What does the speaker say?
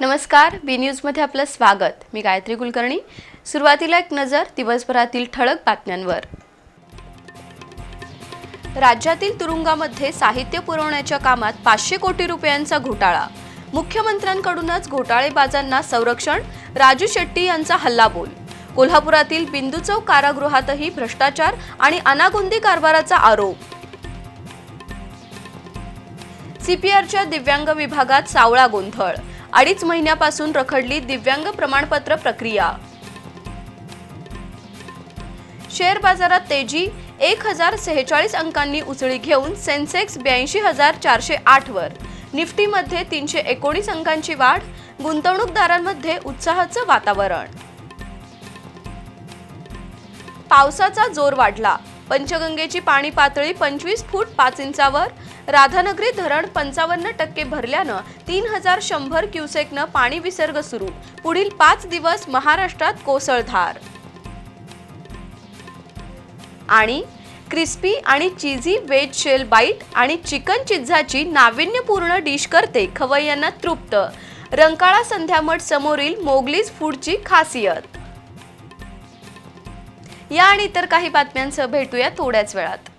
नमस्कार बी न्यूजमध्ये आपलं स्वागत. मी गायत्री कुलकर्णी. सुरुवातीला एक नजर दिवसभरातील ठळक बातम्यांवर. राज्यातील तुरुंगामध्ये साहित्य पुरवण्याच्या कामात पाचशे कोटी रुपयांचा घोटाळा. मुख्यमंत्र्यांकडूनच घोटाळेबाजांना संरक्षण राजू शेट्टी यांचा हल्लाबोल. कोल्हापुरातील बिंदू चौक कारागृहातही भ्रष्टाचार आणि अनागोंदी कारभाराचा आरोप. सीपीआरच्या दिव्यांग विभागात सावळा गोंधळ. अडीच महिन्यापासून रखडली दिव्यांग प्रमाणपत्र प्रक्रिया. शेअर बाजारात तेजी एक हजार सेहेचाळीस अंकांनी उसळी घेऊन सेन्सेक्स ब्याऐंशी हजार चारशे आठ वर. निफ्टीमध्ये तीनशे एकोणीस अंकांची वाढ गुंतवणूकदारांमध्ये उत्साहाचं वातावरण. पावसाचा जोर वाढला. पंचगंगेची पाणी पातळी पंचवीस फूट पाच इंचावर. राधानगरी धरण पंचावन्न टक्के भरल्यानं तीन हजार शंभर क्युसेकनं पाणी विसर्ग सुरू. पुढील पाच दिवस महाराष्ट्रात कोसळधार. आणि क्रिस्पी आणि चीझी वेज शेल बाईट आणि चिकन चिझ्झाची नाविन्यपूर्ण डिश करते खवय्यांना तृप्त. रंकाळा संध्यामठ समोरील मोगलीज फूडची खासियत. या आणि इतर काही बातम्यांसह भेटूया थोड्याच वेळात.